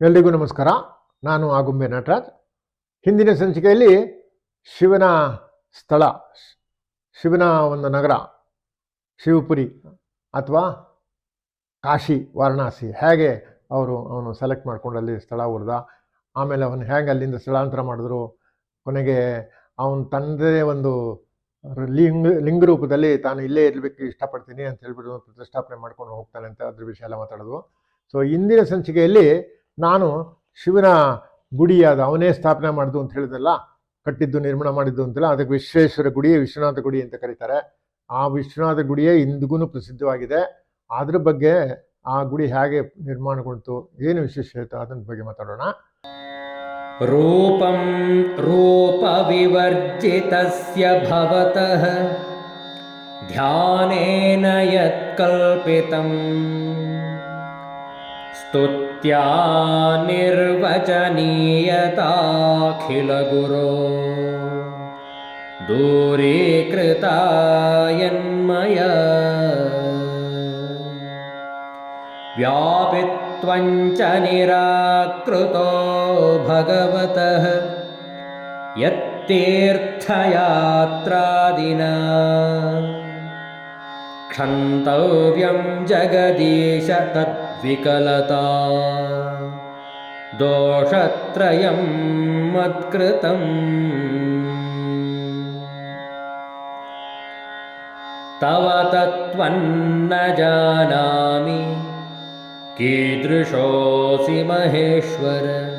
ಎಲ್ರಿಗೂ ನಮಸ್ಕಾರ. ನಾನು ಆಗುಂಬೆ ನಟರಾಜ್. ಹಿಂದಿನ ಸಂಚಿಕೆಯಲ್ಲಿ ಶಿವನ ಸ್ಥಳ, ಶಿವನ ಒಂದು ನಗರ, ಶಿವಪುರಿ ಅಥವಾ ಕಾಶಿ, ವಾರಣಾಸಿ ಹೇಗೆ ಅವರು ಅವನು ಸೆಲೆಕ್ಟ್ ಮಾಡ್ಕೊಂಡು ಅಲ್ಲಿ ಸ್ಥಳ ಹೊಡೆದ, ಆಮೇಲೆ ಅವನು ಹೇಗೆ ಅಲ್ಲಿಂದ ಸ್ಥಳಾಂತರ ಮಾಡಿದ್ರು, ಕೊನೆಗೆ ಅವನು ತಂದೆ ಒಂದು ಲಿಂಗ ಲಿಂಗ ರೂಪದಲ್ಲಿ ತಾನು ಇಲ್ಲೇ ಇರಬೇಕು ಇಷ್ಟಪಡ್ತೀನಿ ಅಂತ ಹೇಳ್ಬಿಟ್ಟು ಪ್ರತಿಷ್ಠಾಪನೆ ಮಾಡ್ಕೊಂಡು ಹೋಗ್ತಾನೆ ಅಂತ ಅದ್ರ ವಿಷಯ ಎಲ್ಲ ಮಾತಾಡೋದು. ಸೊ ಇಂದಿನ ಸಂಚಿಕೆಯಲ್ಲಿ ನಾನು ಶಿವನ ಗುಡಿ ಅದು ಅವನೇ ಸ್ಥಾಪನೆ ಮಾಡಿದ್ದು ಅಂತ ಹೇಳಿದಲ್ಲ ಕಟ್ಟಿದ್ದು, ನಿರ್ಮಾಣ ಮಾಡಿದ್ದು ಅಂತಲ್ಲ, ಅದಕ್ಕೆ ವಿಶ್ವೇಶ್ವರ ಗುಡಿ, ವಿಶ್ವನಾಥ ಗುಡಿ ಅಂತ ಕರೀತಾರೆ. ಆ ವಿಶ್ವನಾಥ ಗುಡಿಯೇ ಇಂದಿಗೂ ಪ್ರಸಿದ್ಧವಾಗಿದೆ. ಅದ್ರ ಬಗ್ಗೆ ಆ ಗುಡಿ ಹೇಗೆ ನಿರ್ಮಾಣಗೊಳ್ತು ಏನು ವಿಶೇಷತೆ ಅದನ್ನ ಬಗ್ಗೆ ಮಾತಾಡೋಣ. ರೂಪಂ ರೂಪವಿವರ್ಜಿತಸ್ಯ ಭವತಃ ಧ್ಯಾನೇನ ಯತ್ಕಲ್ಪಿತಂ. स्तुत्या निर्वचनीयताखिलगुरो। दूरीकृता यन्मया व्यापित्वञ्च निराकृतो भगवतः। यत्तीर्थयात्रादिना। क्षन्तव्यं जगदीश तद्विकलता दोषत्रयं मत्कृतम्। तव तत्त्वन्न जानामि। कीदृशोऽसि महेश्वर?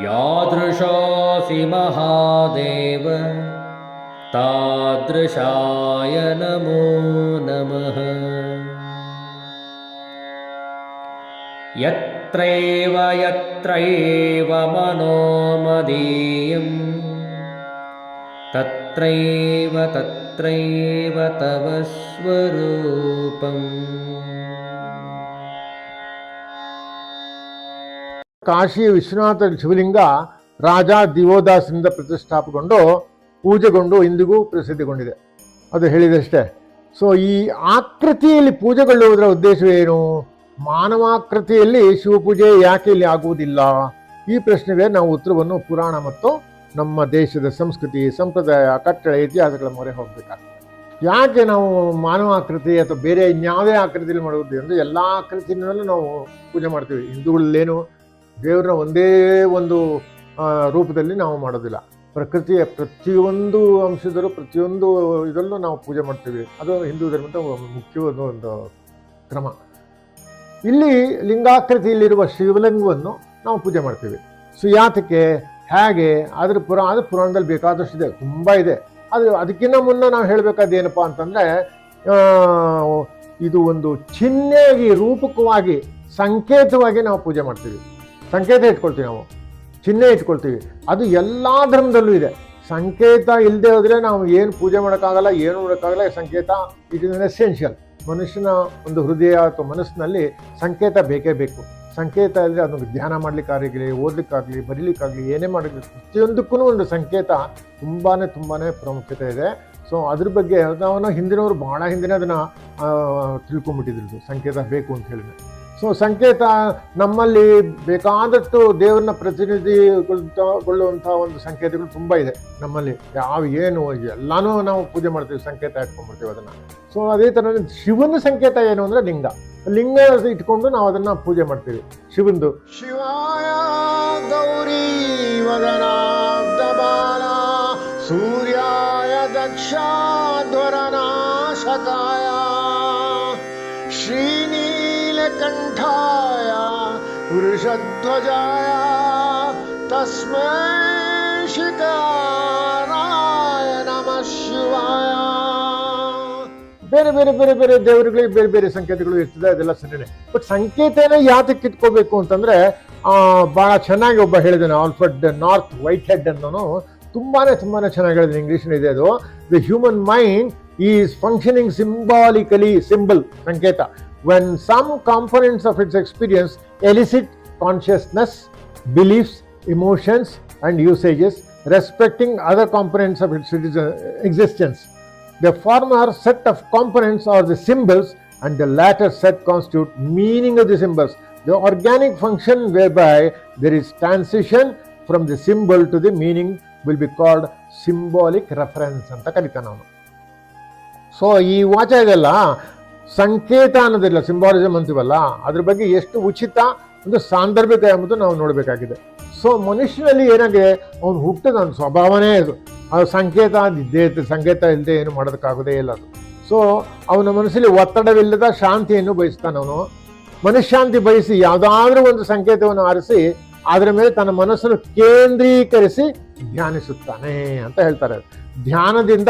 यादृशोऽसि महादेव? तादृशाय नमो नमः यत्रैव यत्रैव मनोमदीयम् तत्रैव तत्रैव तव स्वरूपम् ಕಾಶಿ ವಿಶ್ವನಾಥ ಶಿವಲಿಂಗ ರಾಜ ದಿವೋದಾಸನಿಂದ ಪ್ರತಿಷ್ಠಾಪಗೊಂಡು ಪೂಜೆಗೊಂಡು ಇಂದಿಗೂ ಪ್ರಸಿದ್ಧಿಗೊಂಡಿದೆ ಅದು ಹೇಳಿದಷ್ಟೇ ಸೊ ಈ ಆಕೃತಿಯಲ್ಲಿ ಪೂಜೆಗೊಳ್ಳುವುದರ ಉದ್ದೇಶವೇನು ಮಾನವಾಕೃತಿಯಲ್ಲಿ ಶಿವಪೂಜೆ ಯಾಕೆ ಇಲ್ಲಿ ಆಗುವುದಿಲ್ಲ? ಈ ಪ್ರಶ್ನೆಗೆ ನಾವು ಉತ್ತರವನ್ನು ಪುರಾಣ ಮತ್ತು ನಮ್ಮ ದೇಶದ ಸಂಸ್ಕೃತಿ, ಸಂಪ್ರದಾಯ, ಕಟ್ಟಡ, ಇತಿಹಾಸಗಳ ಮೊರೆ ಹೋಗಬೇಕಾಗ್ತದೆ. ಯಾಕೆ ನಾವು ಮಾನವ ಆಕೃತಿ ಅಥವಾ ಬೇರೆ ಇನ್ಯಾವುದೇ ಆಕೃತಿಯಲ್ಲಿ ಮಾಡುವುದು ಅಂದರೆ ಎಲ್ಲ ಆಕೃತಿನಲ್ಲೂ ನಾವು ಪೂಜೆ ಮಾಡ್ತೀವಿ. ಹಿಂದೂಗಳಲ್ಲೇನು ದೇವ್ರನ್ನ ಒಂದೇ ಒಂದು ರೂಪದಲ್ಲಿ ನಾವು ಮಾಡೋದಿಲ್ಲ. ಪ್ರಕೃತಿಯ ಪ್ರತಿಯೊಂದು ಅಂಶದಲ್ಲೂ, ಪ್ರತಿಯೊಂದು ಇದರಲ್ಲೂ ನಾವು ಪೂಜೆ ಮಾಡ್ತೀವಿ. ಅದು ಹಿಂದೂ ಧರ್ಮದ ಮುಖ್ಯವಾದ ಒಂದು ಕ್ರಮ. ಇಲ್ಲಿ ಲಿಂಗಾಕೃತಿಯಲ್ಲಿರುವ ಶಿವಲಿಂಗವನ್ನು ನಾವು ಪೂಜೆ ಮಾಡ್ತೀವಿ. ಸೊ, ಯಾತಕ್ಕೆ? ಹೇಗೆ? ಅದ್ರ ಪುರಾ ಅದು ಪುರಾಣದಲ್ಲಿ ಬೇಕಾದಷ್ಟಿದೆ ತುಂಬ ಇದೆ. ಅದು ಅದಕ್ಕಿಂತ ಮುನ್ನ ನಾವು ಹೇಳಬೇಕಾದ ಏನಪ್ಪ ಅಂತಂದರೆ ಇದು ಒಂದು ಚಿಹ್ನೆಯಾಗಿ, ರೂಪಕವಾಗಿ, ಸಂಕೇತವಾಗಿ ನಾವು ಪೂಜೆ ಮಾಡ್ತೀವಿ. ಸಂಕೇತ ಇಟ್ಕೊಳ್ತೀವಿ ನಾವು. ಚಿಹ್ನೆ ಇಟ್ಕೊಳ್ತೀವಿ. ಅದು ಎಲ್ಲ ಧರ್ಮದಲ್ಲೂ ಇದೆ. ಸಂಕೇತ ಇಲ್ಲದೆ ಹೋದರೆ ನಾವು ಏನು ಪೂಜೆ ಮಾಡೋಕ್ಕಾಗಲ್ಲ, ಏನು ಮಾಡೋಕ್ಕಾಗಲ್ಲ, ಸಂಕೇತ ಇಟ್ ಇಸ್ ಎಸೆನ್ಷಿಯಲ್ ಮನುಷ್ಯನ ಒಂದು ಹೃದಯ ಅಥವಾ ಮನಸ್ಸಿನಲ್ಲಿ ಸಂಕೇತ ಬೇಕೇ ಬೇಕು. ಸಂಕೇತ ಅಂದರೆ ಅದನ್ನು ಧ್ಯಾನ ಮಾಡಲಿಕ್ಕಾಗಲಿ, ಓದಲಿಕ್ಕಾಗಲಿ, ಬರೀಲಿಕ್ಕಾಗಲಿ, ಏನೇ ಮಾಡಲಿ ಪ್ರತಿಯೊಂದಕ್ಕೂ ಒಂದು ಸಂಕೇತ ತುಂಬಾ ತುಂಬಾ ಪ್ರಾಮುಖ್ಯತೆ ಇದೆ. ಸೊ ಅದ್ರ ಬಗ್ಗೆ ನಾವು ಹಿಂದಿನವರು ಭಾಳ ಹಿಂದಿನ ಅದನ್ನು ತಿಳ್ಕೊಂಬಿಟ್ಟಿದ್ರು ಸಂಕೇತ ಬೇಕು ಅಂತ ಹೇಳಿ ಸೊ ಸಂಕೇತ ನಮ್ಮಲ್ಲಿ ಬೇಕಾದಷ್ಟು ದೇವರನ್ನ ಪ್ರತಿನಿಧಿಗೊಳ್ಳುವಂಥ ಒಂದು ಸಂಕೇತಗಳು ತುಂಬ ಇದೆ ನಮ್ಮಲ್ಲಿ. ಯಾವ ಏನು, ಎಲ್ಲಾನು ನಾವು ಪೂಜೆ ಮಾಡ್ತೀವಿ, ಸಂಕೇತ ಇಟ್ಕೊಂಡ್ಬಿಡ್ತೀವಿ ಅದನ್ನು. ಸೊ ಅದೇ ಥರ ಶಿವನ ಸಂಕೇತ ಏನು ಅಂದರೆ ಲಿಂಗ. ಲಿಂಗ ಇಟ್ಕೊಂಡು ನಾವು ಅದನ್ನು ಪೂಜೆ ಮಾಡ್ತೀವಿ. ಶಿವಂದು. ಶಿವಾಯ ಗೌರಿ ಸೂರ್ಯಾಯ ದಕ್ಷಾಧ್ವರನಾಶಕಾಯ. ತಸ್ಮೈ ಶಿಕಾರಾಯ ನಮಃ ಶಿವಾಯ. ಬೇರೆ ಬೇರೆ ಬೇರೆ ಬೇರೆ ದೇವರುಗಳಿಗೆ ಬೇರೆ ಬೇರೆ ಸಂಕೇತಗಳು ಇರ್ತದೆ ಅದೆಲ್ಲ ಸರಿನೆ. ಬಟ್ ಸಂಕೇತನ ಯಾತಕ್ಕೆ ಇಟ್ಕೋಬೇಕು ಅಂತಂದ್ರೆ ಆ, ಬಹಳ ಚೆನ್ನಾಗಿ ಒಬ್ಬ ಹೇಳಿದಾನೆ ಆಲ್ಫರ್ಡ್ ನಾರ್ತ್ ವೈಟ್ ಹೆಡ್ ಅನ್ನೋನು ತುಂಬಾನೇ ತುಂಬಾನೇ ಚೆನ್ನಾಗಿ ಹೇಳಿದೆ ಇಂಗ್ಲೀಷ್ನ ಇದೆ ಅದು. The human mind is functioning symbolically symbol ಸಂಕೇತ. When some components of its experience elicit consciousness beliefs emotions and usages respecting other components of its existence. The former set of components are the symbols and the latter set constitute meaning of the symbols. The organic function way by there is transition from the symbol to the meaning will be called symbolic reference ಅಂತ ಕರಿತಾನೆ ಅವನು so ಈ ವಾಚ ಇದೆಲ್ಲ ಸಂಕೇತ ಅನ್ನೋದಿಲ್ಲ symbolism ಅಂತೀವಲ್ಲ, ಅದ್ರ ಬಗ್ಗೆ ಎಷ್ಟು ಉಚಿತ ಒಂದು ಸಾಂದರ್ಭಿಕ ಎಂಬುದು ನಾವು ನೋಡಬೇಕಾಗಿದೆ. ಸೊ ಮನುಷ್ಯನಲ್ಲಿ ಏನಾಗಿದೆ? ಅವನು ಹುಟ್ಟಿದ ಅವನ ಸ್ವಭಾವನೇ ಇದು. ಅದು ಸಂಕೇತ ಇದ್ದೇ ಇರ್ತದೆ ಸಂಕೇತ ಇಲ್ಲದೆ ಏನು ಮಾಡೋದಕ್ಕಾಗೋದೇ ಇಲ್ಲ ಅದು. ಸೊ ಅವನ ಮನಸ್ಸಲ್ಲಿ ಒತ್ತಡವಿಲ್ಲದ ಶಾಂತಿಯನ್ನು ಬಯಸ್ತಾನೆ ಅವನು. ಮನಃಶಾಂತಿ ಬಯಸಿ ಯಾವುದಾದ್ರೂ ಒಂದು ಸಂಕೇತವನ್ನು ಆರಿಸಿ ಅದರ ಮೇಲೆ ತನ್ನ ಮನಸ್ಸನ್ನು ಕೇಂದ್ರೀಕರಿಸಿ ಧ್ಯಾನಿಸುತ್ತಾನೆ ಅಂತ ಹೇಳ್ತಾರೆ ಧ್ಯಾನದಿಂದ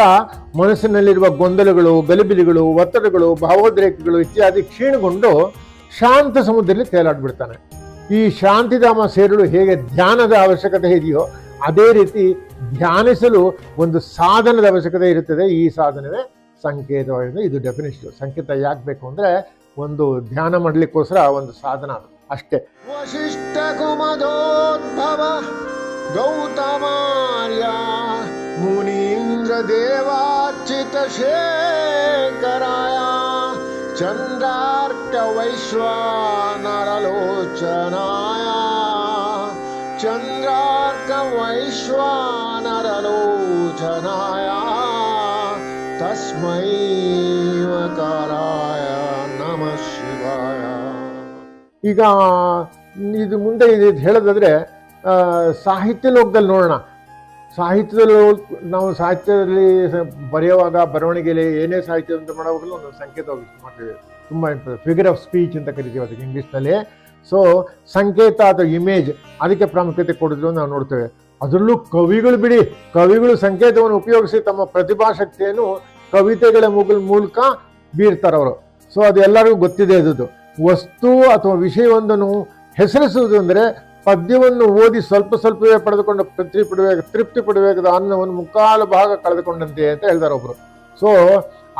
ಮನಸ್ಸಿನಲ್ಲಿರುವ ಗೊಂದಲಗಳು, ಗಲಿಬಿಲಿಗಳು, ಒತ್ತಡಗಳು, ಭಾವೋದ್ರೇಕಗಳು ಇತ್ಯಾದಿ ಕ್ಷೀಣಗೊಂಡು ಶಾಂತ ಸಮುದ್ರದಲ್ಲಿ ತೇಲಾಡ್ಬಿಡ್ತಾನೆ. ಈ ಶಾಂತಿಧಾಮ ಸೇರಲು ಹೇಗೆ ಧ್ಯಾನದ ಅವಶ್ಯಕತೆ ಇದೆಯೋ ಅದೇ ರೀತಿ ಧ್ಯಾನಿಸಲು ಒಂದು ಸಾಧನದ ಅವಶ್ಯಕತೆ ಇರುತ್ತದೆ. ಈ ಸಾಧನವೇ ಸಂಕೇತವಾಗಿದೆ ಇದು ಡೆಫಿನೇಷನ್ ಸಂಕೇತ ಯಾಕೆ ಬೇಕು ಅಂದರೆ ಒಂದು ಧ್ಯಾನ ಮಾಡಲಿಕ್ಕೋಸ್ಕರ ಒಂದು ಸಾಧನ ಅದು. ಅಷ್ಟೇ. ವಶಿಷ್ಠ ಕುಮದೋದ್ಭವ ಗೌತಮಾರ್ಯ ಮುನೀಂದ್ರ ದೇವಾಚಿತ ಶೇಖರಾಯ ಚಂದ್ರಾರ್ಕ ವೈಶ್ವಾನರಲೋಚನಾಯ ಚಂದ್ರಾರ್ಕ ವೈಶ್ವಾನರಲೋಚನಾಯ ತಸ್ಮೈ ಕಾರಾಯ ನಮಃ ಶಿವಾಯ. ಈಗ ಇದು ಮುಂದೆ ಇದು ಹೇಳೋದಾದ್ರೆ ಸಾಹಿತ್ಯ ಲೋಕದಲ್ಲಿ ನೋಡೋಣ. ಸಾಹಿತ್ಯದಲ್ಲಿ ನಾವು ಸಾಹಿತ್ಯದಲ್ಲಿ ಬರೆಯುವಾಗ ಬರವಣಿಗೆಯಲ್ಲಿ ಏನೇ ಸಾಹಿತ್ಯ ಅಂತ ಮಾಡುವಾಗಲೂ ಒಂದು ಸಂಕೇತವಾಗಿ ಮಾಡ್ತೀವಿ. ತುಂಬ ಫಿಗರ್ ಆಫ್ ಸ್ಪೀಚ್ ಅಂತ ಕರಿತೀವಿ ಅದಕ್ಕೆ ಇಂಗ್ಲೀಷ್ನಲ್ಲಿ. ಸೊ ಸಂಕೇತ ಅಥವಾ ಇಮೇಜ್ ಅದಕ್ಕೆ ಪ್ರಾಮುಖ್ಯತೆ ಕೊಡೋದು ನಾವು ನೋಡ್ತೇವೆ. ಅದರಲ್ಲೂ ಕವಿಗಳು ಬಿಡಿ, ಕವಿಗಳು ಸಂಕೇತವನ್ನು ಉಪಯೋಗಿಸಿ ತಮ್ಮ ಪ್ರತಿಭಾಶಕ್ತಿಯನ್ನು ಕವಿತೆಗಳ ಮುಗಲ್ ಮೂಲಕ ಬೀರ್ತಾರೆ ಅವರು. ಸೊ ಅದು ಎಲ್ಲರಿಗೂ ಗೊತ್ತಿದೆ ಅದು ವಸ್ತು ಅಥವಾ ವಿಷಯವೊಂದನ್ನು ಹೆಸರಿಸುವುದು ಅಂದರೆ ಪದ್ಯವನ್ನು ಓದಿ ಸ್ವಲ್ಪ ಸ್ವಲ್ಪವೇ ಪಡೆದುಕೊಂಡು ತೃಪ್ತಿ ಪಡಬೇಕು ತೃಪ್ತಿ ಪಡಬೇಕಾದ ಅನ್ನವನ್ನು ಮುಕ್ಕಾಲು ಭಾಗ ಕಳೆದುಕೊಂಡಂತೆ ಅಂತ ಹೇಳ್ತಾರೆ ಒಬ್ರು. ಸೊ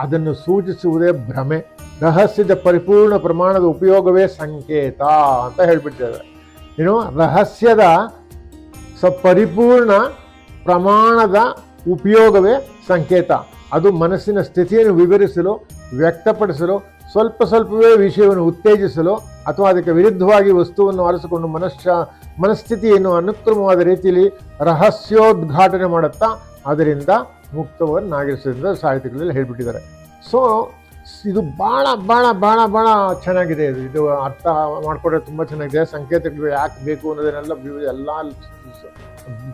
ಅದನ್ನು ಸೂಚಿಸುವುದೇ ಭ್ರಮೆ. ರಹಸ್ಯದ ಪರಿಪೂರ್ಣ ಪ್ರಮಾಣದ ಉಪಯೋಗವೇ ಸಂಕೇತ ಅಂತ ಹೇಳಿಬಿಟ್ಟಿದ್ದಾರೆ ಏನು ರಹಸ್ಯದ ಸ ಪರಿಪೂರ್ಣ ಪ್ರಮಾಣದ ಉಪಯೋಗವೇ ಸಂಕೇತ. ಅದು ಮನಸ್ಸಿನ ಸ್ಥಿತಿಯನ್ನು ವಿವರಿಸಲು, ವ್ಯಕ್ತಪಡಿಸಲು ಸ್ವಲ್ಪ ಸ್ವಲ್ಪವೇ ವಿಷಯವನ್ನು ಉತ್ತೇಜಿಸಲು ಅಥವಾ ಅದಕ್ಕೆ ವಿರುದ್ಧವಾಗಿ ವಸ್ತುವನ್ನು ಆರಿಸಿಕೊಂಡು ಮನಶ್ಶ ಮನಸ್ಥಿತಿಯನ್ನು ಅನುಕ್ರಮವಾದ ರೀತಿಯಲ್ಲಿ ರಹಸ್ಯೋದ್ಘಾಟನೆ ಮಾಡುತ್ತಾ ಅದರಿಂದ ಮುಕ್ತವನ್ನಾಗಿರಿಸೋದ್ರಿಂದ ಸಾಹಿತ್ಯಗಳಲ್ಲಿ ಹೇಳಿಬಿಟ್ಟಿದ್ದಾರೆ. ಸೊ ಇದು ಭಾಳ ಭಾಳ ಭಾಳ ಭಾಳ ಚೆನ್ನಾಗಿದೆ. ಇದು ಇದು ಅರ್ಥ ಮಾಡಿಕೊಂಡ್ರೆ ತುಂಬ ಚೆನ್ನಾಗಿದೆ. ಸಂಕೇತಗಳು ಯಾಕೆ ಬೇಕು ಅನ್ನೋದನ್ನೆಲ್ಲ ಎಲ್ಲ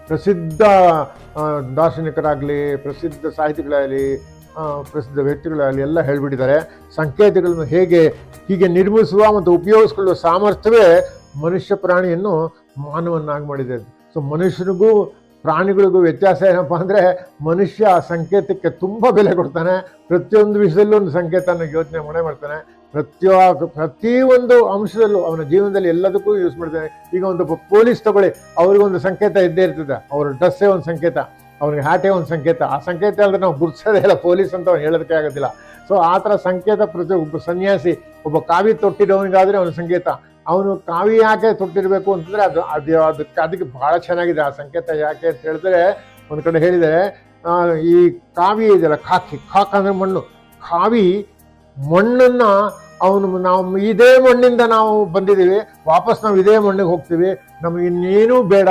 ಪ್ರಸಿದ್ಧ ದಾರ್ಶನಿಕರಾಗಲಿ, ಪ್ರಸಿದ್ಧ ಸಾಹಿತಿಗಳಾಗಲಿ ಪ್ರಸಿದ್ಧ ವ್ಯಕ್ತಿಗಳಲ್ಲಿ ಎಲ್ಲ ಹೇಳಿಬಿಟ್ಟಿದ್ದಾರೆ. ಸಂಕೇತಗಳನ್ನು ಹೇಗೆ, ಹೀಗೆ ನಿರ್ಮಿಸುವ ಮತ್ತು ಉಪಯೋಗಿಸ್ಕೊಳ್ಳುವ ಸಾಮರ್ಥ್ಯವೇ ಮನುಷ್ಯ ಪ್ರಾಣಿಯನ್ನು ಮಾನವನ್ನಾಗಿ ಮಾಡಿದೆ. ಸೊ ಮನುಷ್ಯನಿಗೂ ಪ್ರಾಣಿಗಳಿಗೂ ವ್ಯತ್ಯಾಸ ಏನಪ್ಪ ಅಂದರೆ ಮನುಷ್ಯ ಸಂಕೇತಕ್ಕೆ ತುಂಬ ಬೆಲೆ ಕೊಡ್ತಾನೆ. ಪ್ರತಿಯೊಂದು ವಿಷಯದಲ್ಲೂ ಒಂದು ಸಂಕೇತನ ಯೋಚನೆ ಮಾಡೇ ಮಾಡ್ತಾನೆ. ಪ್ರತಿಯೊ, ಪ್ರತಿಯೊಂದು ಅಂಶದಲ್ಲೂ ಅವನ ಜೀವನದಲ್ಲಿ ಎಲ್ಲದಕ್ಕೂ ಯೂಸ್ ಮಾಡ್ತಾನೆ. ಈಗ ಒಂದು ಪೊಲೀಸ್ ತಗೊಳ್ಳಿ, ಅವ್ರಿಗೊಂದು ಸಂಕೇತ ಇದ್ದೇ ಇರ್ತದೆ. ಅವ್ರ ಡ್ರೆಸ್ಸೇ ಒಂದು ಸಂಕೇತ. ಅವ್ನಿಗೆ ಹಾಟೇ ಒಂದು ಸಂಕೇತ. ಆ ಸಂಕೇತ ಅಲ್ಲದೆ ನಾವು ಗುರ್ಸೋದೇ ಇಲ್ಲ, ಪೊಲೀಸ್ ಅಂತ ಅವ್ನು ಹೇಳೋದಕ್ಕೆ ಆಗೋದಿಲ್ಲ. ಸೊ ಆ ಥರ ಸಂಕೇತ ಪ್ರತಿ ಒಬ್ಬ ಸನ್ಯಾಸಿ, ಒಬ್ಬ ಕಾವಿ ತೊಟ್ಟಿರೋನಿಗಾದರೆ ಅವನ ಸಂಕೇತ. ಅವನು ಕಾವಿ ಯಾಕೆ ತೊಟ್ಟಿರಬೇಕು ಅಂತಂದ್ರೆ ಅದು ಅದು ಅದಕ್ಕೆ ಅದಕ್ಕೆ ಭಾಳ ಚೆನ್ನಾಗಿದೆ ಆ ಸಂಕೇತ. ಯಾಕೆ ಅಂತ ಹೇಳಿದ್ರೆ, ಒಂದು ಕಡೆ ಹೇಳಿದರೆ ಈ ಕಾವಿ ಇದೆಯಲ್ಲ, ಖಾಕಿ, ಖಾಕ್ ಅಂದರೆ ಮಣ್ಣು. ಕಾವಿ ಮಣ್ಣನ್ನ ಅವನು ನಾವು ಇದೇ ಮಣ್ಣಿಂದ ನಾವು ಬಂದಿದ್ದೀವಿ. ವಾಪಸ್ ನಾವು ಇದೇ ಮಣ್ಣಿಗೆ ಹೋಗ್ತೀವಿ. ನಮಗೆ ಇನ್ನೇನೂ ಬೇಡ.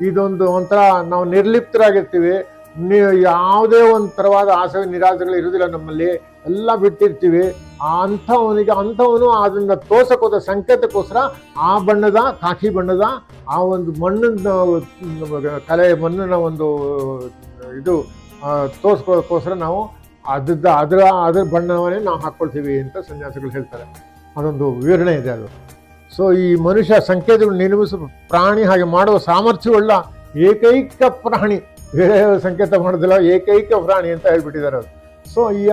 ಇದೊಂದು ಒಂಥರ ನಾವು ನಿರ್ಲಿಪ್ತರಾಗಿರ್ತೀವಿ. ಯಾವುದೇ ಒಂದು ಥರವಾದ ಆಸೆ, ನಿರಾಸೆಗಳು ಇರುವುದಿಲ್ಲ ನಮ್ಮಲ್ಲಿ. ಎಲ್ಲ ಬಿಟ್ಟಿರ್ತೀವಿ. ಆ ಅಂಥವನಿಗೆ, ಅಂಥವನು ಅದನ್ನ ತೋರ್ಸಕ್ಕೋದ ಸಂಕೇತಕ್ಕೋಸ್ಕರ ಆ ಬಣ್ಣದ ಕಾಕಿ ಬಣ್ಣದ, ಆ ಒಂದು ಮಣ್ಣಿನ ಕಲೆ ಮಣ್ಣಿನ ಒಂದು, ಇದು ತೋರ್ಸ್ಕೋದಕ್ಕೋಸ್ಕರ ನಾವು ಅದ್ರದ್ದು ಅದರ ಅದರ ಬಣ್ಣವನ್ನೇ ನಾವು ಹಾಕ್ಕೊಳ್ತೀವಿ ಅಂತ ಸನ್ಯಾಸಿಗಳು ಹೇಳ್ತಾರೆ. ಅದೊಂದು ವಿವರಣೆ ಇದೆ ಅದು. ಸೊ ಈ ಮನುಷ್ಯ ಸಂಕೇತಗಳು ನಿರ್ಮಿಸುವ ಪ್ರಾಣಿ ಹಾಗೆ ಮಾಡುವ ಸಾಮರ್ಥ್ಯವುಳ್ಳ ಏಕೈಕ ಪ್ರಾಣಿ. ಬೇರೆ ಸಂಕೇತ ಮಾಡೋದಿಲ್ಲ, ಏಕೈಕ ಪ್ರಾಣಿ ಅಂತ ಹೇಳ್ಬಿಟ್ಟಿದ್ದಾರೆ ಅವರು. ಸೊ ಈ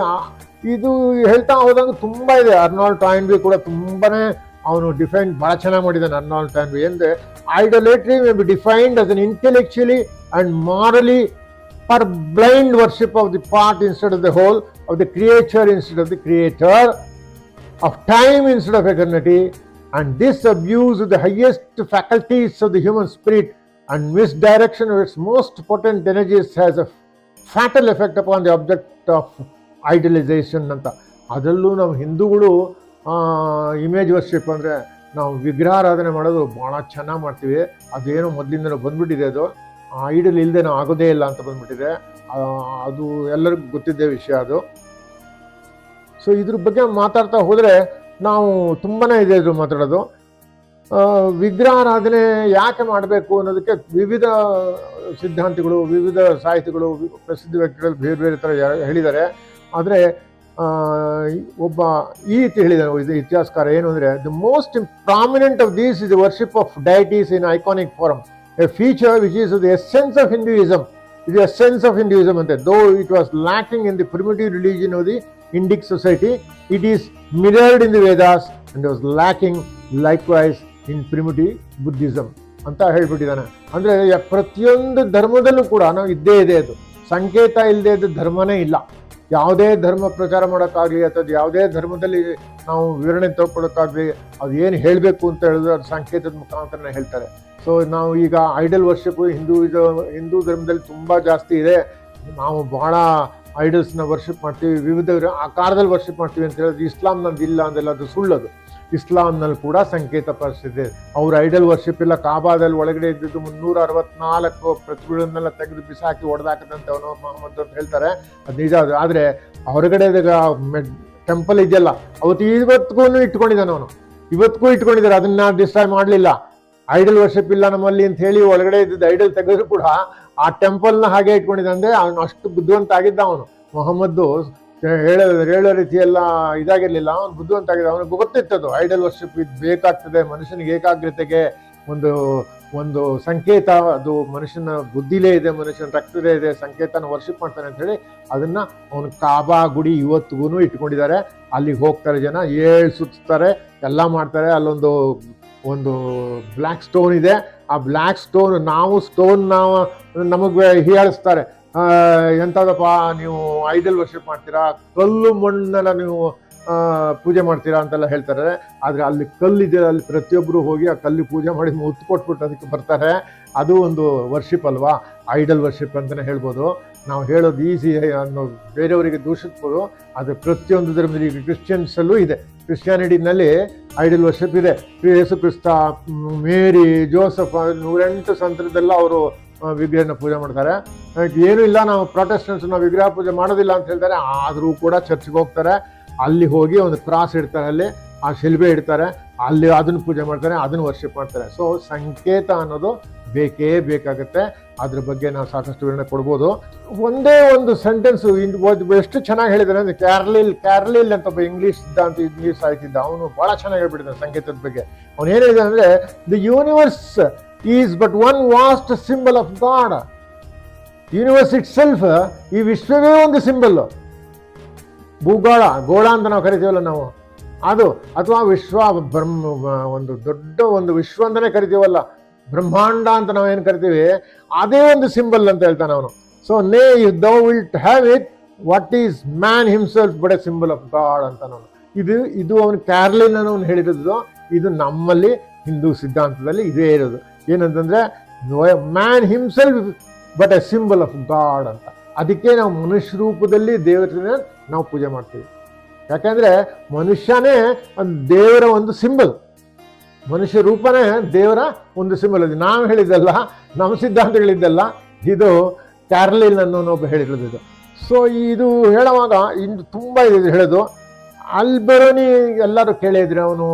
ಇದು ಹೇಳ್ತಾ ಹೋದಂಗೆ ತುಂಬ ಇದೆ. ಅರ್ನಾಲ್ಡ್ ಟಾಯಿನ್ಬಿ ಕೂಡ ತುಂಬಾನೇ ಅವನು ಡಿಫೈನ್ ಭಾಳ ಚೆನ್ನಾಗಿ ಮಾಡಿದ್ದಾನೆ ಅರ್ನಾಲ್ಡ್ ಟಾಯಿನ್ಬಿ ಅಂದರೆ idolatry may be defined as an intellectually and morally for blind worship of the part instead of the whole, of the creature instead of the creator, of time instead of eternity, and this abuse of the highest faculties of the human spirit and misdirection of its most potent energies has a fatal effect upon the object of idolization ಅಂತ ಅದರಲ್ಲೂ ನಾವು ಹಿಂದೂಗಳು image worship ಅಂದರೆ ನಾವು ವಿಗ್ರಹಾರಾಧನೆ ಮಾಡೋದು ಭಾಳ ಚೆನ್ನಾಗಿ ಮಾಡ್ತೀವಿ ಅದೇನೋ ಮೊದಲಿಂದ ಬಂದ್ಬಿಟ್ಟಿದೆ ಅದು ಐಡಲ್ ಇಲ್ಲದೆ ಆಗೋದೇ ಇಲ್ಲ ಅಂತ ಬಂದ್ಬಿಟ್ಟಿದೆ. ಅದು ಎಲ್ಲರಿಗೂ ಗೊತ್ತಿದ್ದೇ ವಿಷಯ ಅದು. ಸೊ ಇದ್ರ ಬಗ್ಗೆ ಮಾತಾಡ್ತಾ ಹೋದರೆ ನಾವು ತುಂಬಾ ಇದೆ ಇದು ಮಾತಾಡೋದು. ವಿಗ್ರಹಾರಾಧನೆ ಯಾಕೆ ಮಾಡಬೇಕು ಅನ್ನೋದಕ್ಕೆ ವಿವಿಧ ಸಿದ್ಧಾಂತಿಗಳು, ವಿವಿಧ ಸಾಹಿತಿಗಳು, ಪ್ರಸಿದ್ಧ ವ್ಯಕ್ತಿಗಳು ಬೇರೆ ಬೇರೆ ಥರ ಹೇಳಿದ್ದಾರೆ. ಆದರೆ ಒಬ್ಬ ಈ ರೀತಿ ಹೇಳಿದ್ದಾರೆ ಇದು ಇತಿಹಾಸಕಾರ ಏನು ಅಂದರೆ the most prominent of these is worship of deities in iconic form a feature which is the essence of Hinduism ಇದು ಎಸೆನ್ಸ್ ಆಫ್ ಹಿಂದೂಯಿಸಮ್ ಅಂತೆ though it was lacking in the primitive religion of the Indic society it is mirrored in the Vedas and was lacking likewise in primitive Buddhism ಅಂತ ಹೇಳ್ಬಿಟ್ಟಿದ್ದಾನೆ. ಅಂದರೆ ಪ್ರತಿಯೊಂದು ಧರ್ಮದಲ್ಲೂ ಕೂಡ, ನಾವು ಇದ್ದೇ ಇದೆ ಅದು. ಸಂಕೇತ ಇಲ್ಲದೆ ಇದ್ದ ಧರ್ಮನೇ ಇಲ್ಲ. ಯಾವುದೇ ಧರ್ಮ ಪ್ರಚಾರ ಮಾಡೋಕ್ಕಾಗಲಿ ಅಥವಾ ಯಾವುದೇ ಧರ್ಮದಲ್ಲಿ ನಾವು ವಿವರಣೆ ತಗೊಳ್ಳೋಕ್ಕಾಗಲಿ ಅದು ಏನು ಹೇಳಬೇಕು ಅಂತ ಹೇಳಿದ್ರೆ ಅದು ಸಂಕೇತದ ಮುಖಾಂತರನೇ ಹೇಳ್ತಾರೆ. ಸೊ ನಾವು ಈಗ ಐಡಲ್ ವರ್ಷಿಪ್ ಹಿಂದೂ ಇದು ಹಿಂದೂ ಧರ್ಮದಲ್ಲಿ ತುಂಬ ಜಾಸ್ತಿ ಇದೆ. ನಾವು ಬಹಳ ಐಡಲ್ಸ್ನ ವರ್ಷಿಪ್ ಮಾಡ್ತೀವಿ. ವಿವಿಧ ಆಕಾರದಲ್ಲಿ ವರ್ಷಿಪ್ ಮಾಡ್ತೀವಿ ಅಂತ ಹೇಳಿದ್ರೆ ಇಸ್ಲಾಂನಲ್ಲಿ ಇಲ್ಲ ಅಂದೆಲ್ಲ ಅದು ಸುಳ್ಳದು. ಇಸ್ಲಾಂನಲ್ಲಿ ಕೂಡ ಸಂಕೇತ ಪರಿಸ್ಥಿತಿ ಅವ್ರ ಐಡಲ್ ವರ್ಷಿಪ್ ಇಲ್ಲ, ಕಾಬಾದಲ್ಲಿ ಒಳಗಡೆ ಇದ್ದಿದ್ದು ಮುನ್ನೂರ ಅರವತ್ನಾಲ್ಕು ಪ್ರತಿಭೆಗಳನ್ನೆಲ್ಲ ತೆಗೆದು ಬಿಸಾಕಿ ಹೊಡೆದಾಕದಂತೆ ಅವನು ಮೊಹಮ್ಮದ್ ಅಂತ ಹೇಳ್ತಾರೆ. ಅದು ನಿಜ. ಅದು ಆದರೆ ಹೊರಗಡೆ ಟೆಂಪಲ್ ಇದೆಯಲ್ಲ, ಅವತ್ತು ಇವತ್ತಿಗೂ ಇಟ್ಕೊಂಡಿದ್ದಾನೆ ಅವನು. ಇವತ್ತಿಗೂ ಇಟ್ಕೊಂಡಿದ್ದಾರೆ, ಅದನ್ನ ಡಿಸ್ಟ್ರಾಯ್ ಮಾಡಲಿಲ್ಲ. ಐಡಲ್ ವರ್ಷಿಪ್ ಇಲ್ಲ ನಮ್ಮಲ್ಲಿ ಅಂತ ಹೇಳಿ ಒಳಗಡೆ ಇದ್ದಿದ್ದು ಐಡಲ್ ತೆಗೆದ್ರು ಕೂಡ ಆ ಟೆಂಪಲ್ನ ಹಾಗೆ ಇಟ್ಕೊಂಡಿದ್ದಾನೆ ಅಂದ್ರೆ ಅವನು ಅಷ್ಟು ಬುದ್ಧಿವಂತ ಆಗಿದ್ದ ಅವನು. ಮೊಹಮ್ಮದ್ದು ಹೇಳೋ ಹೇಳೋ ರೀತಿ ಎಲ್ಲ ಇದಾಗಿರ್ಲಿಲ್ಲ. ಅವನು ಬುದ್ಧಿವಂತ ಅವನಿಗೆ ಅವನಿಗೆ ಅದು ಐಡಲ್ ವರ್ಷಿಪ್ ಇದು ಬೇಕಾಗ್ತದೆ. ಮನುಷ್ಯನಿಗೆ ಏಕಾಗ್ರತೆಗೆ ಒಂದು ಒಂದು ಸಂಕೇತ. ಅದು ಮನುಷ್ಯನ ಬುದ್ಧಿಲೇ ಇದೆ, ಮನುಷ್ಯನ ರಕ್ತದೇ ಇದೆ. ಸಂಕೇತನ ವರ್ಷಿಪ್ ಮಾಡ್ತಾನೆ ಅಂತ ಹೇಳಿ ಅದನ್ನ ಅವನು ಕಾಬಾ ಗುಡಿ ಇವತ್ತಿಗೂ ಇಟ್ಕೊಂಡಿದ್ದಾರೆ. ಅಲ್ಲಿಗೆ ಹೋಗ್ತಾರೆ ಜನ. ಏಳು ಸುತ್ತಾರೆ. ಎಲ್ಲ ಮಾಡ್ತಾರೆ. ಅಲ್ಲೊಂದು, ಒಂದು ಬ್ಲ್ಯಾಕ್ ಸ್ಟೋನ್ ಇದೆ. ಆ ಬ್ಲ್ಯಾಕ್ ಸ್ಟೋನ್, ನಾವು ಸ್ಟೋನ್ ನಾವು ನಮಗೆ ಹೀಯಾಳಿಸ್ತಾರೆ. ಎಂಥದಪ್ಪ ನೀವು ಐಡಲ್ ವರ್ಷಿಪ್ ಮಾಡ್ತೀರಾ? ಕಲ್ಲು ಮಣ್ಣನ್ನ ನೀವು ಪೂಜೆ ಮಾಡ್ತೀರಾ ಅಂತೆಲ್ಲ ಹೇಳ್ತಾರೆ. ಆದರೆ ಅಲ್ಲಿ ಕಲ್ಲಿದೆ ಅಲ್ಲಿ ಪ್ರತಿಯೊಬ್ಬರು ಹೋಗಿ ಆ ಕಲ್ಲಿ ಪೂಜೆ ಮಾಡಿ ಮುತ್ತು ಕೊಟ್ಬಿಟ್ಟು ಅದಕ್ಕೆ ಬರ್ತಾರೆ. ಅದು ಒಂದು ವರ್ಷಿಪ್ ಅಲ್ವಾ? ಐಡಲ್ ವರ್ಷಿಪ್ ಅಂತಲೇ ಹೇಳ್ಬೋದು. ನಾವು ಹೇಳೋದು ಈಸಿ ಅನ್ನೋ ಬೇರೆಯವರಿಗೆ ದೂಷಿಸ್ಬೋದು. ಆದರೆ ಪ್ರತಿಯೊಂದು ಧರ್ಮದಲ್ಲಿ ಈಗ ಕ್ರಿಶ್ಚಿಯನ್ಸಲ್ಲೂ ಇದೆ. ಕ್ರಿಶ್ಚಿಯಾನಿಟಿನಲ್ಲಿ ಐಡಲ್ ವರ್ಷಿಪ್ ಇದೆ. ಯೇಸು ಕ್ರಿಸ್ತ ಮೇರಿ, ಜೋಸಫ್, ನೂರೆಂಟು ಸಂತರದೆಲ್ಲ ಅವರು ವಿಗ್ರಹನ ಪೂಜೆ ಮಾಡ್ತಾರೆ. ಏನು ಇಲ್ಲ, ನಾವು ಪ್ರೊಟೆಸ್ಟೆಂಟ್ಸ್ ನಾವು ವಿಗ್ರಹ ಪೂಜೆ ಮಾಡೋದಿಲ್ಲ ಅಂತ ಹೇಳ್ತಾರೆ. ಆದರೂ ಕೂಡ ಚರ್ಚ್ಗೆ ಹೋಗ್ತಾರೆ. ಅಲ್ಲಿ ಹೋಗಿ ಒಂದು ಕ್ರಾಸ್ ಇಡ್ತಾರೆ ಅಲ್ಲಿ, ಆ ಶಿಲ್ಬೆ ಇಡ್ತಾರೆ. ಅಲ್ಲಿ ಅದನ್ನು ಪೂಜೆ ಮಾಡ್ತಾರೆ, ಅದನ್ನು ವರ್ಷಿಪ್ ಮಾಡ್ತಾರೆ. ಸೊ ಸಂಕೇತ ಅನ್ನೋದು ಬೇಕೇ ಬೇಕಾಗುತ್ತೆ. ಅದ್ರ ಬಗ್ಗೆ ನಾವು ಸಾಕಷ್ಟು ವಿವರಣೆ ಕೊಡ್ಬೋದು. ಒಂದೇ ಒಂದು ಸೆಂಟೆನ್ಸ್ ಎಷ್ಟು ಚೆನ್ನಾಗಿ ಹೇಳಿದ್ದಾರೆ ಅಂದರೆ, ಕ್ಯಾರ್ಲಿಲ್ ಕ್ಯಾರ್ಲಿಲ್ ಅಂತ ಒಬ್ಬ ಇಂಗ್ಲೀಷ್ ಇದ್ದ ಅಂತ ಇಂಗ್ಲೀಷ್ ಸಾಹಿತಿದ್ದ ಅವನು ಭಾಳ ಚೆನ್ನಾಗಿ ಹೇಳ್ಬಿಟ್ಟಿದ್ದಾನೆ ಸಂಕೇತದ ಬಗ್ಗೆ. ಅವನು ಏನು ಅಂದ್ರೆ the universe is but one vast symbol of God universe itself ಈ ವಿಶ್ವವೇ ಒಂದು ಸಿಂಬಲ್ ಭೂಗೋಳ, ಗೋಳ ಅಂತ ನಾವು ಕರಿತೀವಲ್ಲ ನಾವು. ಅದು ಅಥವಾ ವಿಶ್ವ ಬ್ರಹ್ಮ, ಒಂದು ದೊಡ್ಡ ಒಂದು ವಿಶ್ವ ಅಂತಲೇ ಕರಿತೀವಲ್ಲ. ಬ್ರಹ್ಮಾಂಡ ಅಂತ ನಾವು ಏನು ಕರಿತೀವಿ? ಅದೇ ಒಂದು ಸಿಂಬಲ್ ಅಂತ ಹೇಳ್ತಾನೆ ಅವನು. So nay thou will have it what is man himself but symbol of God ಅಂತ ನಾನು ಇದು ಇದು ಅವನು ಕ್ಯಾರ್ಲಿನ್ ಅವನು ಹೇಳಿರೋದು ಇದು ನಮ್ಮಲ್ಲಿ ಹಿಂದೂ ಸಿದ್ಧಾಂತದಲ್ಲಿ ಇದೇ ಇರೋದು. ಏನಂತಂದ್ರೆ man himself but a symbol of God ಅಂತ. ಅದಕ್ಕೆ ನಾವು ಮನುಷ್ಯ ರೂಪದಲ್ಲಿ ದೇವರನ್ನ ನಾವು ಪೂಜೆ ಮಾಡ್ತೀವಿ. ಯಾಕೆಂದರೆ, ಮನುಷ್ಯನೇ ಒಂದು ದೇವರ ಒಂದು ಸಿಂಬಲ್ ಮನುಷ್ಯ ರೂಪನೇ ದೇವರ ಒಂದು ಸಿಂಬಲ್ ಅದು ನಾವು ಹೇಳಿದ್ದಲ್ಲ, ನಮ್ಮ ಸಿದ್ಧಾಂತಗಳಿದ್ದಲ್ಲ, ಇದು ಕ್ಯಾರ್ಲಿನ್ ಅನ್ನೋನೊಬ್ಬ ಒಬ್ಬ ಹೇಳಿರೋದು ಇದು ಸೊ ಇದು ಹೇಳುವಾಗ ಇಂದು ತುಂಬ ಇದೆ ಹೇಳೋದು. ಅಲ್ಬೆರೋನಿ ಎಲ್ಲರೂ ಕೇಳಿದ್ರೆ ಅವನು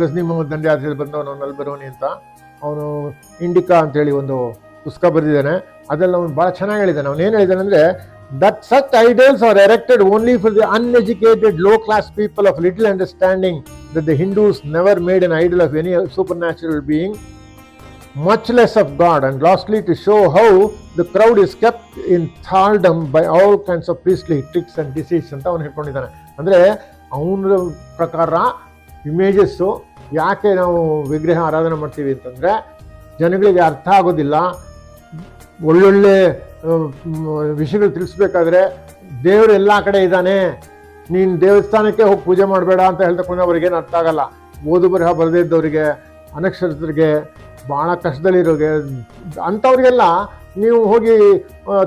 ಗಜ್ನಿ ಮೊಹಮ್ಮದ್ ದಂಡ್ಯಾತ್ರೆಯಲ್ಲಿ ಬಂದವನು ಅಲ್ಬೆರೋನಿ ಅಂತ. ಅವನು ಇಂಡಿಕಾ ಅಂತೇಳಿ ಒಂದು ಪುಸ್ತಕ ಬರೆದಿದ್ದಾನೆ. ಅದೆಲ್ಲ ಅವನು ಭಾಳ ಚೆನ್ನಾಗಿ ಹೇಳಿದ್ದಾನೆ. ಅವನು ಏನು ಹೇಳಿದ್ದಾನೆ ಅಂದರೆ that such ideals are erected only for the uneducated low class people of little understanding that the Hindus never made an idol of any supernatural being much less of God, and lastly, to show how the crowd is kept in thraldom by all kinds of priestly tricks and deceits ಅಂತ ಅವನು ಹೇಳ್ಕೊಂಡಿದ್ದಾನೆ. ಅಂದರೆ ಅವನ ಪ್ರಕಾರ images ಯಾಕೆ ನಾವು ವಿಗ್ರಹ ಆರಾಧನೆ ಮಾಡ್ತೀವಿ ಅಂತಂದರೆ ಜನಗಳಿಗೆ ಅರ್ಥ ಆಗೋದಿಲ್ಲ. ಒಳ್ಳೊಳ್ಳೆ ವಿಷಯಗಳು ತಿಳಿಸ್ಬೇಕಾದ್ರೆ ದೇವರು ಎಲ್ಲ ಕಡೆ ಇದ್ದಾನೆ. ನೀನು ದೇವಸ್ಥಾನಕ್ಕೆ ಹೋಗಿ ಪೂಜೆ ಮಾಡಬೇಡ ಅಂತ ಹೇಳ್ತಕೊಂಡು ಅವ್ರಿಗೇನು ಅರ್ಥ ಆಗಲ್ಲ. ಓದು ಬರಹ ಬರದೇ ಅನಕ್ಷರಸ್ಥರಿಗೆ ಭಾಳ ಕಷ್ಟದಲ್ಲಿರೋರಿಗೆ, ಅಂಥವ್ರಿಗೆಲ್ಲ ನೀವು ಹೋಗಿ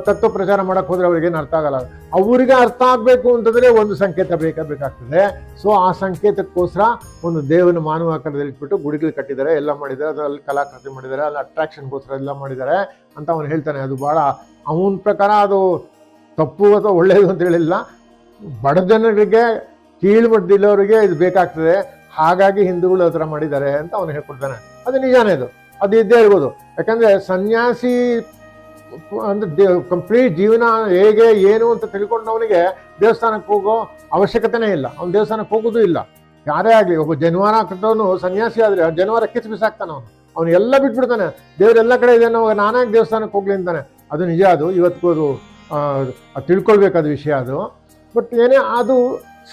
ತತ್ವ ಪ್ರಚಾರ ಮಾಡಕ್ಕೆ ಹೋದರೆ ಅವ್ರಿಗೇನು ಅರ್ಥ ಆಗಲ್ಲ. ಅವರಿಗೆ ಅರ್ಥ ಆಗಬೇಕು ಅಂತಂದರೆ ಒಂದು ಸಂಕೇತ ಬೇಕಾ ಬೇಕಾಗ್ತದೆ. ಸೊ ಆ ಸಂಕೇತಕ್ಕೋಸ್ಕರ ಒಂದು ದೇವನ ಮಾನವ ಆಕಾರದಲ್ಲಿ ಇಟ್ಬಿಟ್ಟು ಗುಡಿಗಳು ಕಟ್ಟಿದ್ದಾರೆ, ಎಲ್ಲ ಮಾಡಿದ್ದಾರೆ, ಅದರಲ್ಲಿ ಕಲಾಕೃತಿ ಮಾಡಿದ್ದಾರೆ ಅಲ್ಲಿ ಅಟ್ರಾಕ್ಷನ್ಗೋಸ್ಕರ ಎಲ್ಲ ಮಾಡಿದ್ದಾರೆ ಅಂತ ಅವನು ಹೇಳ್ತಾನೆ. ಅದು ಭಾಳ ಅವನ ಪ್ರಕಾರ ಅದು ತಪ್ಪು ಅಥವಾ ಒಳ್ಳೆಯದು ಅಂತ ಹೇಳಿಲ್ಲ. ಬಡ ಜನರಿಗೆ ಕೀಳುಮಟ್ಟದಿಲ್ಲವರಿಗೆ ಇದು ಬೇಕಾಗ್ತದೆ. ಹಾಗಾಗಿ ಹಿಂದೂಗಳು ಆ ಥರ ಮಾಡಿದ್ದಾರೆ ಅಂತ ಅವನು ಹೇಳ್ಕೊಡ್ತಾನೆ. ಅದು ನಿಜಾನೇ ಅದು. ಅದು ಇದ್ದೇ ಇರ್ಬೋದು. ಯಾಕಂದರೆ ಸನ್ಯಾಸಿ ಅಂದ್ರೆ ಕಂಪ್ಲೀಟ್ ಜೀವನ ಹೇಗೆ, ಏನು ಅಂತ ತಿಳ್ಕೊಂಡವನಿಗೆ ದೇವಸ್ಥಾನಕ್ಕೆ ಹೋಗೋ ಅವಶ್ಯಕತೆನೇ ಇಲ್ಲ. ಅವ್ನು ದೇವಸ್ಥಾನಕ್ಕೆ ಹೋಗೋದು ಇಲ್ಲ. ಯಾರೇ ಆಗಲಿ, ಒಬ್ಬ ಜನ್ವಾರ ಕಟ್ಟೋನು ಸನ್ಯಾಸಿ ಆದರೆ ಜನ್ವಾರ ಕಿಚ್ಚು ಬಿಸಾಕ್ತಾನೆ ಅವನು. ಅವನು ಎಲ್ಲ ಬಿಟ್ಬಿಡ್ತಾನೆ. ದೇವರೆಲ್ಲ ಕಡೆ ಇದೆ ನಾವು ನಾನೇ ದೇವಸ್ಥಾನಕ್ಕೆ ಹೋಗ್ಲಿ ಅಂತಾನೆ. ಅದು ನಿಜ, ಅದು ಇವತ್ತಿಗೂ ಅದು ತಿಳ್ಕೊಳ್ಬೇಕಾದ ವಿಷಯ ಅದು. ಬಟ್ ಏನೇ ಅದು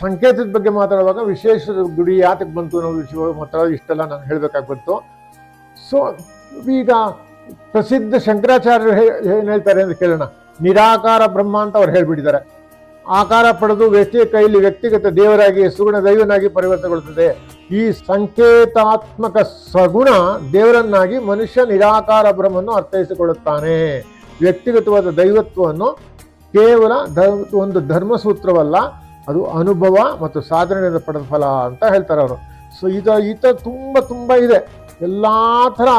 ಸಂಕೇತದ ಬಗ್ಗೆ ಮಾತಾಡುವಾಗ ವಿಶೇಷ ಗುಡಿ ಯಾತಕ್ಕೆ ಬಂತು ಅನ್ನೋ ವಿಷಯ ಮಾತಾಡೋದು ಇಷ್ಟೆಲ್ಲ ನಾನು ಹೇಳಬೇಕಾಗಿ ಬಂತು. ಸೊ ಈಗ ಪ್ರಸಿದ್ಧ ಶಂಕರಾಚಾರ್ಯರು ಏನು ಹೇಳ್ತಾರೆ ಅಂತ ಕೇಳೋಣ. ನಿರಾಕಾರ ಬ್ರಹ್ಮ ಅಂತ ಅವ್ರು ಹೇಳ್ಬಿಟ್ಟಿದ್ದಾರೆ. ಆಕಾರ ಪಡೆದು ವ್ಯಕ್ತಿಯ ಕೈಯಲ್ಲಿ ವ್ಯಕ್ತಿಗತ ದೇವರಾಗಿ, ಸುಗುಣ ದೈವನಾಗಿ ಪರಿವರ್ತನೆಗೊಳ್ಳುತ್ತದೆ ಈ ಸಂಕೇತಾತ್ಮಕ ಸಗುಣ ದೇವರನ್ನಾಗಿ ಮನುಷ್ಯ ನಿರಾಕಾರ ಬ್ರಹ್ಮನ್ನು ಅರ್ಥೈಸಿಕೊಳ್ಳುತ್ತಾನೆ. ವ್ಯಕ್ತಿಗತವಾದ ದೈವತ್ವವನ್ನು ಕೇವಲ ಒಂದು ಒಂದು ಧರ್ಮಸೂತ್ರವಲ್ಲ, ಅದು ಅನುಭವ ಮತ್ತು ಸಾಧನೆಯಿಂದ ಪಡೆದ ಫಲ ಅಂತ ಹೇಳ್ತಾರೆ ಅವರು. ಸೊ ಇದು ಈ ಥರ ತುಂಬ ತುಂಬ ಇದೆ. ಎಲ್ಲ ಥರ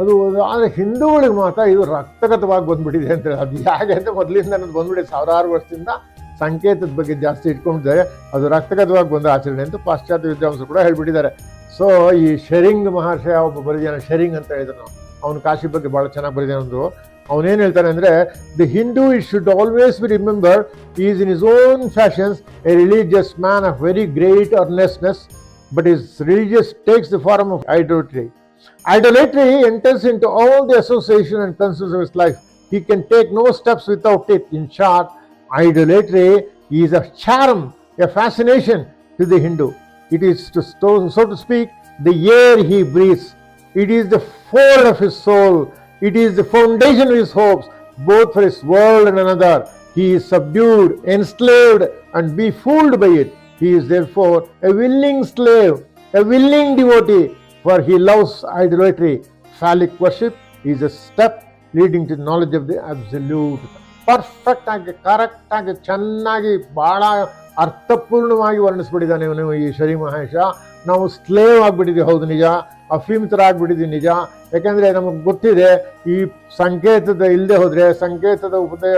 ಅದು ಆದರೆ ಹಿಂದೂಗಳಿಗೆ ಮಾತ್ರ ಇದು ರಕ್ತಗತವಾಗಿ ಬಂದ್ಬಿಟ್ಟಿದೆ ಅಂತ ಹೇಳಿ. ಅದು ಹೇಗೆ ಅಂತ ಮೊದಲಿಂದ ಅನ್ನೋದು ಬಂದ್ಬಿಟ್ಟಿದೆ. ಸಾವಿರಾರು ವರ್ಷದಿಂದ ಸಂಕೇತದ ಬಗ್ಗೆ ಜಾಸ್ತಿ ಇಟ್ಕೊಂಡಿದ್ದಾರೆ. ಅದು ರಕ್ತಗತವಾಗಿ ಬಂದ ಆಚರಣೆ ಅಂತ ಪಾಶ್ಚಾತ್ಯ ವಿದ್ವಾಂಸರು ಕೂಡ ಹೇಳ್ಬಿಟ್ಟಿದ್ದಾರೆ. ಸೊ ಈ ಶೆರಿಂಗ್ ಮಹರ್ಷಿ ಒಬ್ಬ ಬರೆದಿದ್ದಾನೆ, ಶೆರಿಂಗ್ ಅಂತ ಹೇಳಿದ್ರು ನಾವು. ಅವನು ಕಾಶಿ ಬಗ್ಗೆ ಭಾಳ ಚೆನ್ನಾಗಿ ಬರೆದಿದ್ದಾನೆ ಒಂದು ಅವನೇನು ಹೇಳ್ತಾನೆ ಅಂದರೆ the Hindu it should always be remember is in his own fashions a religious man of very great earnestness but his religious takes the form of idolatry. Idolatry enters into all the association and concerns of his life. He can take no steps without it. In short, idolatry is a charm, a fascination to the Hindu. It is, to, so to speak, the air he breathes. It is the fold of his soul. It is the foundation of his hopes, both for his world and another. He is subdued, enslaved, and befooled by it. He is therefore a willing slave, a willing devotee, for he loves idolatry. Phallic worship is a step leading to knowledge of the absolute. Perfect ಆಗಿ correct ಆಗಿ, ಚೆನ್ನಾಗಿ, ಬಹಳ ಅರ್ಥಪೂರ್ಣವಾಗಿ ವರ್ಣಿಸ್ಬಿಟ್ಟಿದ್ದಾನೆ ಇವನು ಈ ಶರಿ ಮಹೇಶ ನಾವು slave ಆಗ್ಬಿಟ್ಟಿದ್ದೀವಿ ಹೌದು ನಿಜ ಅಫೀಮಿತರಾಗ್ಬಿಟ್ಟಿದ್ದೀವಿ ನಿಜ ಯಾಕೆಂದರೆ ನಮಗೆ ಗೊತ್ತಿದೆ, ಈ ಸಂಕೇತದ ಇಲ್ಲದೆ ಹೋದರೆ, ಸಂಕೇತದ ಉಪದೇ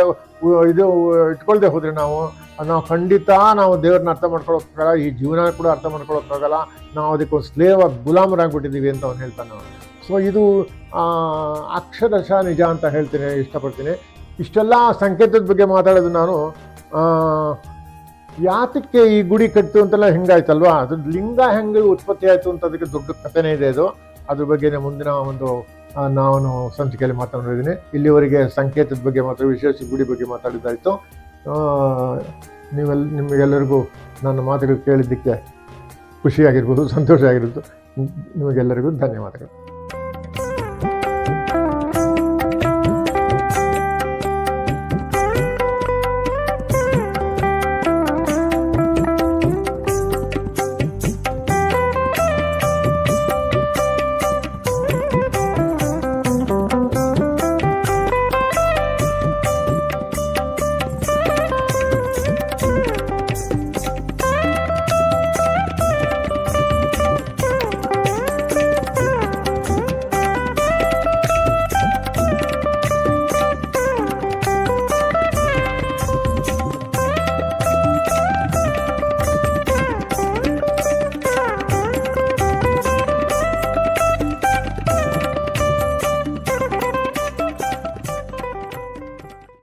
ಇದು ಇಟ್ಕೊಳ್ದೆ ಹೋದರೆ ನಾವು ನಾವು ಖಂಡಿತ ನಾವು ದೇವ್ರನ್ನ ಅರ್ಥ ಮಾಡ್ಕೊಳಕ್ಕಾಗಲ್ಲ, ಈ ಜೀವನ ಕೂಡ ಅರ್ಥ ಮಾಡ್ಕೊಳಕ್ಕಾಗಲ್ಲ, ನಾವು ಅದಕ್ಕೊಂದು ಸ್ಲೇವ್ ಆಗಿ ಗುಲಾಮರಾಗ್ಬಿಟ್ಟಿದ್ದೀವಿ ಅಂತ ಅವ್ನು ಹೇಳ್ತಾನೆ ಅವನು. ಸೊ ಇದು ಅಕ್ಷರಶಃ ನಿಜ ಅಂತ ಹೇಳ್ತೀನಿ, ಇಷ್ಟಪಡ್ತೀನಿ. ಇಷ್ಟೆಲ್ಲ ಸಂಕೇತದ ಬಗ್ಗೆ ಮಾತಾಡೋದು ನಾನು ಯಾತಕ್ಕೆ ಈ ಗುಡಿ ಕಟ್ಟು ಅಂತೆಲ್ಲ ಹೆಂಗಾಯ್ತಲ್ವಾ? ಅದು ಲಿಂಗ ಹೆಂಗೆ ಉತ್ಪತ್ತಿ ಆಯಿತು ಅಂತ ಅದಕ್ಕೆ ದೊಡ್ಡ ಕಥೆನೇ ಇದೆ ಅದು ಅದ್ರ ಬಗ್ಗೆ ಮುಂದಿನ ಒಂದು ನಾನು ಸಂಚಿಕೆಯಲ್ಲಿ ಮಾತಾಡಿದ್ದೀನಿ ಇಲ್ಲಿವರೆಗೆ ಸಂಕೇತದ ಬಗ್ಗೆ ಮಾತ್ರ, ವಿಶೇಷ ಗುಡಿ ಬಗ್ಗೆ ಮಾತಾಡಿದ್ದಾಯಿತು. ನೀವೆಲ್ಲ ನಿಮಗೆಲ್ಲರಿಗೂ ನನ್ನ ಮಾತುಗಳು ಕೇಳಿದ್ದಕ್ಕೆ ಖುಷಿಯಾಗಿರ್ಬೋದು ಸಂತೋಷ ಆಗಿರ್ಬೋದು. ನಿಮಗೆಲ್ಲರಿಗೂ ಧನ್ಯವಾದಗಳು.